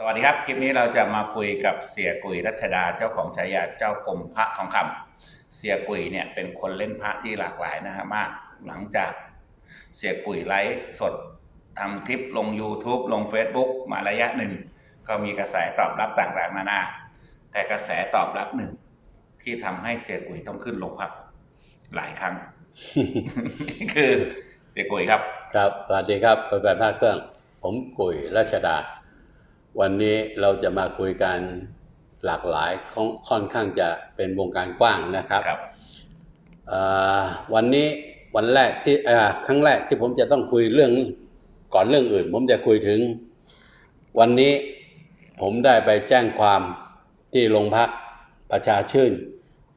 สวัสดีครับ คลิปนี้เราจะมาคุยกับเสียกุยรัชดาเจ้าของฉายาเจ้ากรมพระทองคำเสียกุยเนี่ยเป็นคนเล่นพระที่หลากหลายนะฮะมากหลังจากเสียกุยไลฟ์สดทำคลิปลง YouTube ลง Facebook มาระยะหนึ่ง ก็มีกระแสตอบรับต่างๆนานาแต่กระแสตอบรับหนึ่ง ที่ทำให้เสียกุยต้องขึ้นลงพักหลายครั้ง คือเสียกุยครับ ครับสวัสดีครับแฟนๆภาคเครื่อง ผมกุยรัชดา วันนี้เราจะมาคุยกันหลากหลายค่อนค่อนข้างจะเป็นวงการกว้างนะครับครับเอ่อวันนี้วันแรกที่เอ่อครั้งแรกที่ผมจะต้องคุยเรื่องก่อนเรื่องอื่น ผมจะคุยถึง วันนี้ผมได้ไปแจ้งความที่โรงพักประชาชื่น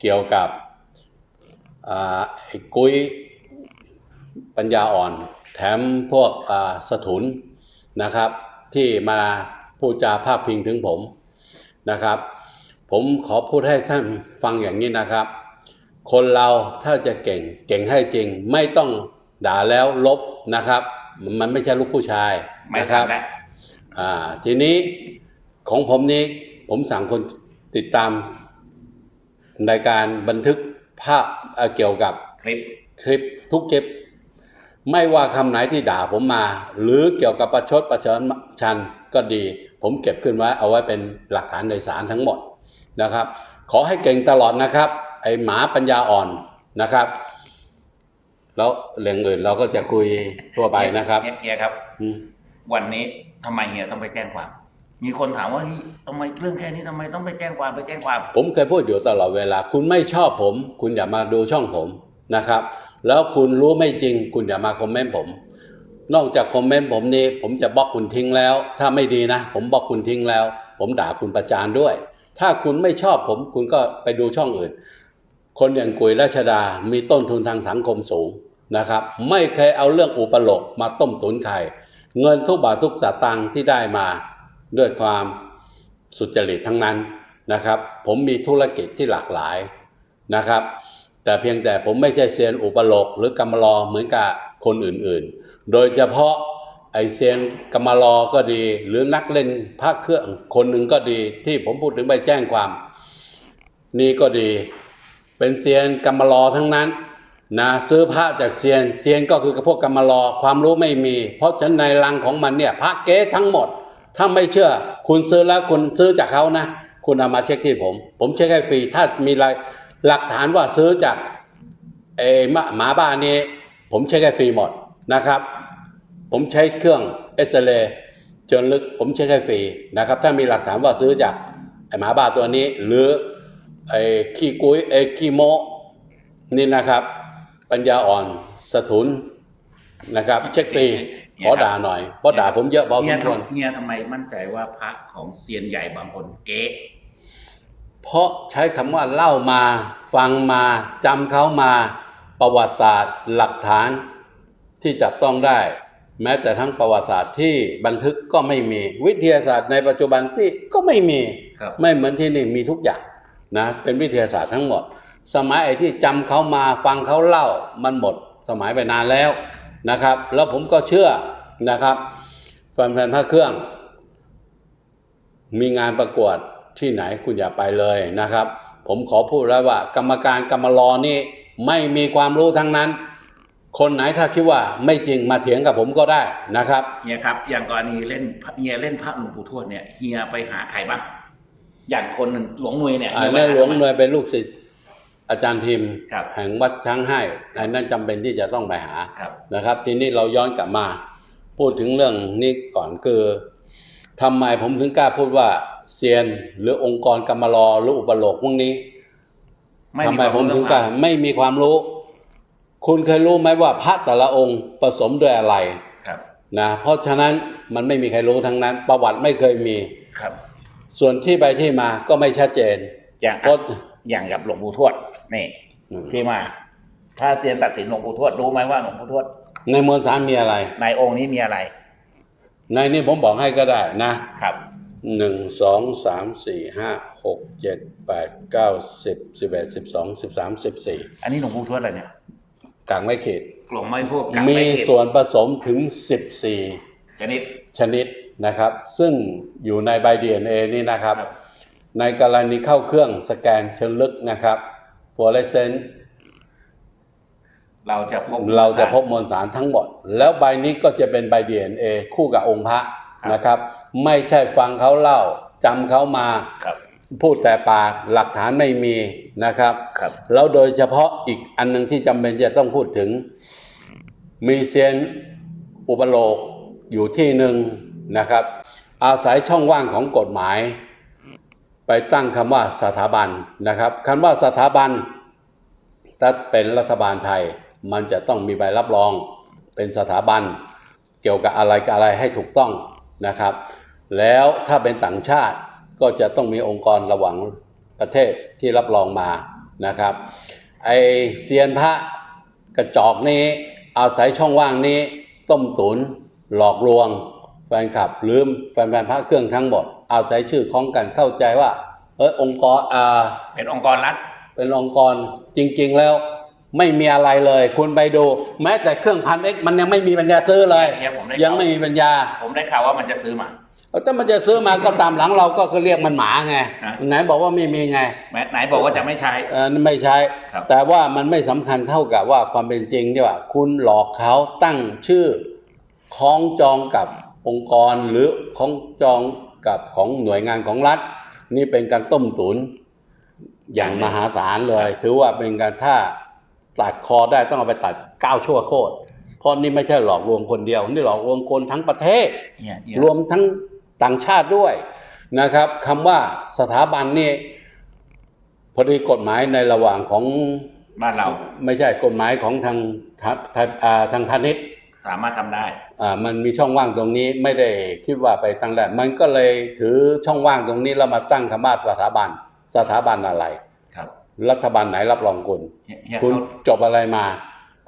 เกี่ยวกับอ่าไอ้กุ้ยปัญญาอ่อน แถมพวกอ่าสถุนนะครับ ที่มา พูดจาพาดพิงถึงผมนะครับ ผมขอพูดให้ท่านฟังอย่างนี้นะครับ คนเราถ้าจะเก่งเก่งให้จริง ไม่ต้องด่าแล้วลบนะครับ มันไม่ใช่ลูกผู้ชายไม่นะครัทำแล้วอ่าทีนี้ของผมนี้ผมสั่งคนติดตามในการบันทึกภาพเอ่อเกี่ยวกับคลิปคลิปทุกคลิป ไม่ว่าคำไหนที่ด่าผมมา หรือเกี่ยวกับประชดประชนชัน ก็ดี ผมเก็บขึ้นไว้เอาไว้เป็นหลักฐานในศาลทั้งหมดนะครับ ขอให้เก่งตลอดนะครับ ไอหมาปัญญาอ่อนนะครับ แล้วเรื่องอื่นเราก็จะคุยทั่วไปนะครับเฮียครับอืมวันนี้ทำไมเฮียต้องไปแจ้งความมีคนถามว่าเฮ้ยทำไมเรื่องแค่นี้ทำไมต้องไปแจ้งความไปแจ้งความ ผมเคยพูดอยู่ตลอดเวลา คุณไม่ชอบผม คุณอย่ามาดูช่องผมนะครับ แล้วคุณรู้ไม่จริง คุณอย่ามาคอมเมนต์ผม นอกจากคอมเมนต์ผมนี้ ผมจะบล็อกคุณทิ้งแล้ว ถ้าไม่ดีนะ ผมบล็อกคุณทิ้งแล้ว ผมด่าคุณประจานด้วย ถ้าคุณไม่ชอบผม คุณก็ไปดูช่องอื่น คนอย่างกุยราชดา มีต้นทุนทางสังคมสูงนะครับ ไม่เคยเอาเรื่องอุปโลกมาต้มตุนใครเงินทุกบาททุกสตางค์ที่ได้มาด้วยความสุจริตทั้งนั้นนะครับ ผมมีธุรกิจที่หลากหลายนะครับ แต่เพียงแต่ผมไม่ใช่เซียนอุปโลกหรือกรรมลอเหมือนกับคนอื่นๆ โดยเฉพาะไอเซียนกรรมลอก็ดี หรือนักเล่นพระเครื่องคนหนึ่งก็ดี ที่ผมพูดถึงไปแจ้งความ นี่ก็ดี เป็นเซียนกรรมลอทั้งนั้นนะซื้อพระจากเซียนเซียนก็คือพวกกรรมลอความรู้ไม่มี เพราะฉะนั้นในรังของมันเนี่ยพระเก๊ทั้งหมด ถ้าไม่เชื่อ คุณซื้อแล้วคุณซื้อจากเขานะคุณเอามาเช็คที่ผม ผมเช็คให้ฟรี ถ้ามีรายหลักฐานว่าซื้อจากเอหมาบ้านนี้ ผมเช็คให้ฟรีหมด นะครับ ผมใช้เครื่องเอ็กซเรย์เชิญลึกผมเช็คให้ฟรีนะครับ ถ้ามีหลักฐานว่าซื้อจากไอหมาบ้าตัวนี้ หรือไอขี้กุ้ยไอขี้โมนี่นะครับ ปัญญาอ่อนสถุนนะครับ เช็คฟรีขอด่าหน่อยเพราะด่าผมเยอะพอสเฮียมควรทำเฮียทำไมมั่นใจว่าพระของเซียนใหญ่บางคนเก๊เพราะใช้คำว่าเล่ามา ฟังมาจำเขามา ประวัติศาสตร์ หลักฐาน ที่จับต้องได้ แม้แต่ทั้งประวัติศาสตร์ที่บันทึกก็ไม่มี วิทยาศาสตร์ในปัจจุบันที่ก็ไม่มีครับไม่เหมือนที่นี่มีทุกอย่างนะเป็นวิทยาศาสตร์ทั้งหมด สมัยไอ้ที่จำเขามาฟังเขาเล่ามันหมดสมัยไปนานแล้วนะครับ แล้วผมก็เชื่อนะครับแฟนๆพระเครื่อง มีงานประกวดที่ไหนคุณอย่าไปเลยนะครับ ผมขอพูดแล้วว่า กรรมการกรรมลอนี่ไม่มีความรู้ทั้งนั้น คนไหนถ้าคิดว่าไม่จริงมาเถียงกับผมก็ได้นะครับเฮียครับ อย่างกรณีเล่นเฮียเล่นพระหลวงปู่ทวดเนี่ยเฮียไปหาใครบ้างอย่างคนหนึ่งหลวงหนวยเนี่ยอันเฮีนี้ยไปาหลวงหน่วยเป็นลูกศิษย์อาจารย์พิมพ์ครับแห่งวัดช้างให้อันนั้นจำเป็นที่จะต้องไปหาครับนะครับ ทีนี้เราย้อนกลับมา พูดถึงเรื่องนี้ก่อนคือทำไมผมถึงกล้าพูดว่าเซียนหรือองค์กรกรรมลอหรืออุปโลกพวกนี้ทำไมผมถึงกล้าไม่มีความรู้ คุณเคยรู้ไหมว่าพระแต่ละองค์ผสมด้วยอะไรครับนะเพราะฉะนั้นมันไม่มีใครรู้ทั้งนั้น ประวัติไม่เคยมีครับ ส่วนที่ไปที่มาก็ไม่ชัดเจน อย่างเพราะอย่างกับหลวงปู่ทวดนี่อืมที่มา ถ้าเซียนตัดสินหลวงปู่ทวดรู้ไหมว่าหลวงปู่ทวด ในมวลสารมีอะไร ในองค์นี้มีอะไร ในนี้ผมบอกให้ก็ได้นะครับหนึ่งสองสามสี่ห้าหกเจ็ดแปดเก้าสิบสิบเอ็ดสิบสองสิบสามสิบสี่อันนี้หลวงปู่ทวดอะไรเนี่ย กลางไม่เขตกลวงไม้พวกกับมีไเก็บส่วนผสมถึงสิบสี่ชนิด ชนิดนะครับ ซึ่งอยู่ในใบ DNA นี่นะครับ ครับ ในกรณีเข้าเครื่องสแกนเชิงลึกนะครับ fluorescent เราจะพบเราจะพบมวลสารทั้งหมด แล้วใบนี้ก็จะเป็นใบ DNA คู่กับองค์พระนะครับ ไม่ใช่ฟังเขาเล่าจำเขามา ครับ พูดแต่ปากหลักฐานไม่มีนะครับครับ แล้วโดยเฉพาะอีกอันหนึงที่จำเป็นจะต้องพูดถึง มีเซียนอุปโลกอยู่ที่หนึ่งนะครับ อาศัยช่องว่างของกฎหมาย ไปตั้งคำว่าสถาบันนะครับคำว่าสถาบันถ้าเป็นรัฐบาลไทย มันจะต้องมีใบรับรองเป็นสถาบัน เกี่ยวกับอะไรกับอะไรให้ถูกต้องนะครับ แล้วถ้าเป็นต่างชาติ ก็จะต้องมีองค์กรระหว่างประเทศที่รับรองมานะครับไอเซียนพระกระจอกนี้อาศัยช่องว่างนี้ ต้มตุน หลอกลวง แฟนคลับลืมแฟนๆพระเครื่องทั้งหมด อาศัยชื่อคล้องกันเข้าใจว่าเออองค์กรอ่าเป็นองค์กรรัฐเป็นองค์กรจริง ๆ แล้วไม่มีอะไรเลย คุณไปดู แม้แต่เครื่องพันเอ็กมันยังไม่มีปัญญาซื้อเลยเนี่ยผมได้ยังไม่มีปัญญา ผมได้ข่าวว่ามันจะซื้อมาเอา ถ้ามันจะซื้อมาก็ตามหลังเราก็คือเรียกมันหมาไงฮะ ไหนบอกว่าไม่มีไงแม้ไหนบอกว่าจะไม่ใช้ เออนั่นไม่ใช่ ครับ แต่ว่ามันไม่สำคัญเท่ากับว่าความเป็นจริงที่ว่า คุณหลอกเขาตั้งชื่อคล้องจองกับองค์กรหรือคล้องจองกับของหน่วยงานของรัฐ นี่เป็นการต้มตุนอย่างมหาศาลเลย ถือว่าเป็นการถ้าตัดคอได้ต้องเอาไปตัดเก้าชั่วโคตรเพราะนี่ไม่ใช่หลอกลวงคนเดียว นี่หลอกลวงคนทั้งประเทศ เนี่ยเนี่ยรวมทั้ง ต่างชาติด้วยนะครับคำว่าสถาบันนี่พอดีกฎหมายในระหว่างของบ้านเรา ไม่ใช่กฎหมายของทางทางทางอ่าทางพาณิชย์สามารถทำได้อ่ามันมีช่องว่างตรงนี้ไม่ได้คิดว่าไปตั้งแต่มันก็เลยถือช่องว่างตรงนี้แล้วมาตั้งคำว่าสถาบันสถาบันอะไรครับ รัฐบาลไหนรับรองคุณเฮียเฮียคุณเขาจบอะไรมา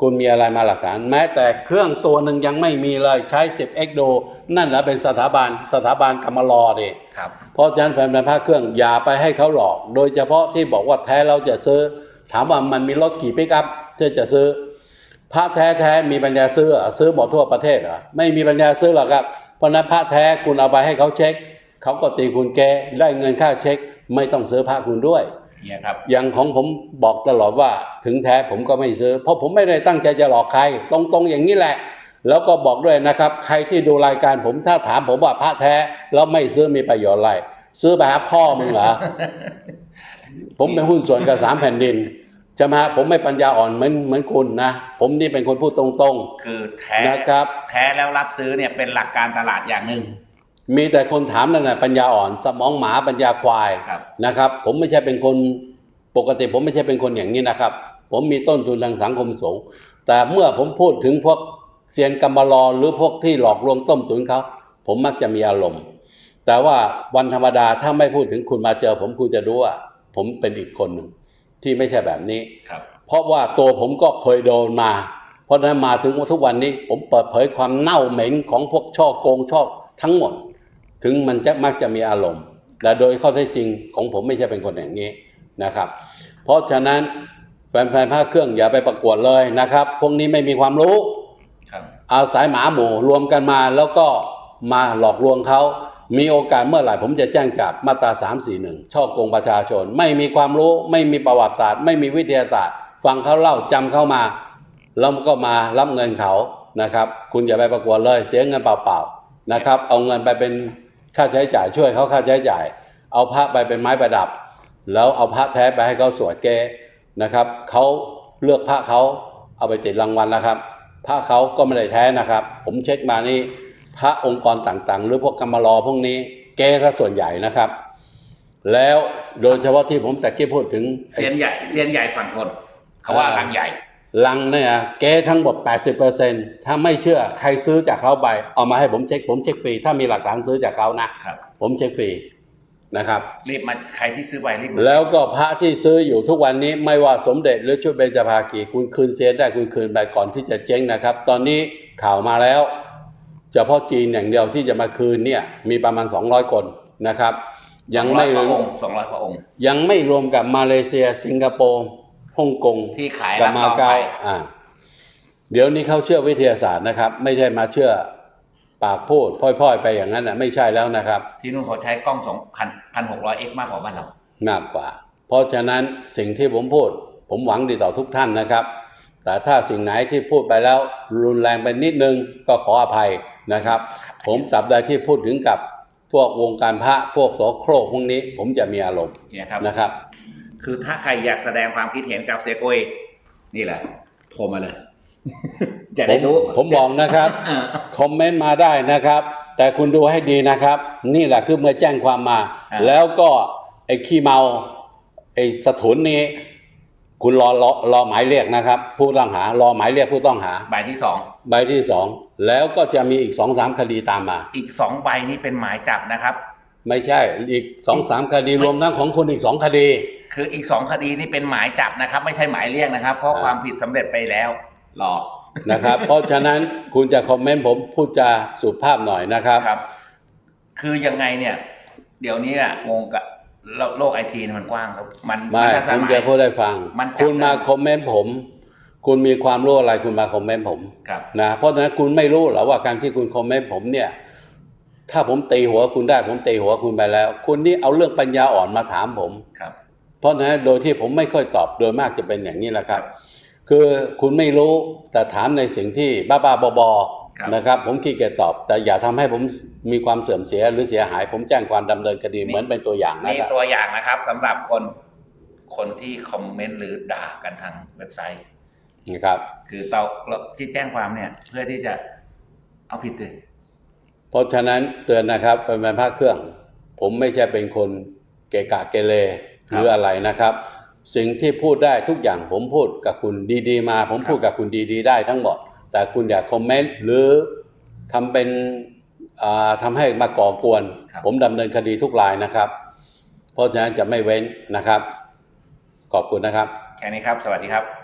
คุณมีอะไรมาหลักฐาน แม้แต่เครื่องตัวหนึ่งยังไม่มีเลยใช้ 10 x โดนั่นแหละเป็นสถาบันสถาบันกรรมลอดิครับเพราะฉะนั้นแฟนๆพระเครื่องอย่าไปให้เขาหลอก โดยเฉพาะที่บอกว่าแท้เราจะซื้อ ถามว่ามันมีรถกี่ปิกอัพที่จะซื้อพระแท้แท้ๆมีปัญญาซื้อเหรอซื้อหมดทั่วประเทศเหรอไม่มีปัญญาซื้อหรอกครับ เพราะฉะนั้นพระแท้คุณเอาไปให้เขาเช็คเขาก็ตีคุณแกได้เงินค่าเช็ค ไม่ต้องซื้อพระคุณด้วย เฮียครับอย่างของผมบอกตลอดว่าถึงแท้ผมก็ไม่ซื้อ เพราะผมไม่ได้ตั้งใจจะหลอกใคร ตรงๆอย่างนี้แหละ แล้วก็บอกด้วยนะครับ ใครที่ดูรายการผมถ้าถามผมว่าพระแท้แล้วไม่ซื้อมีประโยชน์อะไรซื้อไปหาพ่อมึงเหรอผมเป็นหุ้นส่วนกับสามแผ่นดินใช่ไหมฮะผมไม่ปัญญาอ่อนเหมือนเหมือนคุณนะ ผมนี่เป็นคนพูดตรงคือแท้ๆนะครับ แท้แล้วรับซื้อเนี่ยเป็นหลักการตลาดอย่างหนึ่ง มีแต่คนถามนั่นนะปัญญาอ่อน สมองหมาปัญญาควายครับนะครับ ผมไม่ใช่เป็นคนปกติผมไม่ใช่เป็นคนอย่างนี้นะครับ ผมมีต้นทุนทางสังคมสูง แต่เมื่อผมพูดถึงพวกเซียนกรรมลอหรือพวกที่หลอกลวงต้มตุนเขาผมมักจะมีอารมณ์ แต่ว่าวันธรรมดาถ้าไม่พูดถึงคุณมาเจอ ผมคุณจะรู้ว่าผมเป็นอีกคนหนึ่งที่ไม่ใช่แบบนี้ครับเพราะว่าตัวผมก็เคยโดนมา เพราะฉะนั้นมาถึงทุกวันนี้ ผมเปิดเผยความเน่าเหม็นของพวกช่อโกงช่อทั้งหมด ถึงมันจะมักจะมีอารมณ์แต่โดยข้อเท็จจริงของผมไม่ใช่เป็นคนอย่างนี้นะครับ เพราะฉะนั้นแฟนๆภาคเครื่องอย่าไปประกวดเลยนะครับ พวกนี้ไม่มีความรู้ครับอาศัยหมาหมู่รวมกันมาแล้วก็มาหลอกลวงเขา มีโอกาสเมื่อไหร่ผมจะแจ้งจับมาตรา 341 ช่อโกงประชาชน ไม่มีความรู้ ไม่มีประวัติศาสตร์ ไม่มีวิทยาศาสตร์ ฟังเขาเล่าจำเข้ามา แล้วก็มารับเงินเขานะครับ คุณอย่าไปประกวดเลย เสียเงินเปล่าๆนะครับ เอาเงินไปเป็น ค่าใช้จ่ายช่วยเขาค่าใช้จ่าย เอาพระไปเป็นไม้ประดับ แล้วเอาพระแท้ไปให้เขาสวดเกนะครับเขาเลือกพระเขาเอาไปติดรางวัลนะครับพระเขาก็ไม่ได้แท้นะครับ ผมเช็คมานี่พระองค์กรต่างๆ หรือพวกกรรมลอพวกนี้เก้ซะส่วนใหญ่นะครับ แล้วโดยเฉพาะที่ผมแต่กี้พูดถึงไอ้เซียนใหญ่เซียนใหญ่ฝั่งทนเขาว่าอ่าลังใหญ่ ลังเนี่ยเก้ทั้งหมด 80%ถ้าไม่เชื่อใครซื้อจากเขาไป เอามาให้ผมเช็ค ผมเช็คฟรีถ้ามีหลักฐานซื้อจากเขานะ ครับ ผมเช็คฟรีนะครับ รีบมาใครที่ซื้อไปรีบมาแล้วก็พระที่ซื้ออยู่ทุกวันนี้ไม่ว่าสมเด็จหรือชุดเบญจภาคีคุณคืนเสียได้คุณคืนไปก่อนที่จะเจ๊งนะครับ ตอนนี้ข่าวมาแล้วเฉพาะจีนอย่างเดียวที่จะมาคืนเนี่ยมีประมาณ 200 คนนะครับ ยังไม่สรองร้อวมยพระองค์สองร้อยพระองค์ ยังไม่รวมกับมาเลเซียสิงคโปร์ ฮ่องกงที่ขายกับรับมารองเก๊าไปอ่าเดี๋ยวนี้เขาเชื่อวิทยาศาสตร์นะครับ ไม่ใช่มาเชื่อปากพูดพล่อยๆ ไปอย่างนั้นนะไม่ใช่แล้วนะครับ ที่นู่นเขาใช้กล้องสองพันพันหกร้อยเอ็กมากกว่าบ้านเรามากกว่า เพราะฉะนั้นสิ่งที่ผมพูด ผมหวังดีต่อทุกท่านนะครับ แต่ถ้าสิ่งไหนที่พูดไปแล้วรุนแรงไปนิดนึงก็ขออภัยนะครับ ผมสับใดที่พูดถึงกับพวกวงการพระพวกโสโครกพวกนี้ ผมจะมีอารมณ์เนี่ยครับนะครับ คือถ้าใครอยากแสดงความคิดเห็นกับเสียกุยนี่แหละโทรมาเลย จะผได้มรู้ผมบอกนะครับเออคอมเมนต์มาได้นะครับ แต่คุณดูให้ดีนะครับ นี่แหละคือเมื่อแจ้งความมาอ่าแล้วก็ไอ้ขี้เมาไอ้สถุนนี้คุณรอรอรอหมายเรียกนะครับ ผู้ต้องหารอหมายเรียกผู้ต้องหาใบที่สองใบที่สองแล้วก็จะมีอีกสองสามคดีตามมา อีกสองใบนี้เป็นหมายจับนะครับ ไม่ใช่อีกสองสามคดีรวมทั้งของคุณอีกสองคดี คืออีกสองคดีนี่เป็นหมายจับนะครับ ไม่ใช่หมายเรียกนะครับ เพราะอ่าความผิดสำเร็จไปแล้วรอนะครับ เพราะฉะนั้นคุณจะคอมเมนต์ผมพูดจาสุภาพหน่อยนะครับครับ คือยังไงเนี่ย เดี๋ยวนี้อะงงกับโลกโลกไอทีมันกว้างครับมันไม่นทันสผมมัยจะพูดให้ฟังมันจับคุณมาได้คอมเมนต์ผม คุณมีความรู้อะไรคุณมาคอมเมนต์ผมครับนะเพราะฉะนั้นคุณไม่รู้เหรอว่าการที่คุณคอมเมนต์ผมเนี่ย ถ้าผมตีหัวคุณได้ ผมตีหัวคุณไปแล้ว คุณนี่เอาเรื่องปัญญาอ่อนมาถามผมครับ เพราะฉะนั้นโดยที่ผมไม่ค่อยตอบโดยมากจะเป็นอย่างนี้แหละครับ คือคุณไม่รู้แต่ถามในสิ่งที่บ้าๆบอครับๆนะครับ ผมขี้เกียจตอบ แต่อย่าทำให้ผมมีความเสื่อมเสียหรือเสียหาย ผมแจ้งความดำเนินคดีเหมือนเป็นตัวอย่างนะนี่ครับตัวอย่างนะครับสำหรับคนคนที่คอมเมนต์หรือด่ากันทางเว็บไซต์นะครับ คือเราเราที่แจ้งความเนี่ย เพื่อที่จะเอาผิดเลย เพราะฉะนั้นเตือนนะครับแฟนๆภาคเครื่อง ผมไม่ใช่เป็นคนเกะกะเกเรหรืออะไรนะครับ สิ่งที่พูดได้ทุกอย่างผมพูดกับคุณดีๆ มา ผมพูดกับคุณดีๆ ได้ทั้งหมด แต่คุณอย่าคอมเมนต์หรือทำเป็นอ่าทำให้มาก่อกวน ผมดำเนินคดีทุกรายนะครับ เพราะฉะนั้นจะไม่เว้นนะครับ ขอบคุณนะครับ แค่นี้ครับ สวัสดีครับ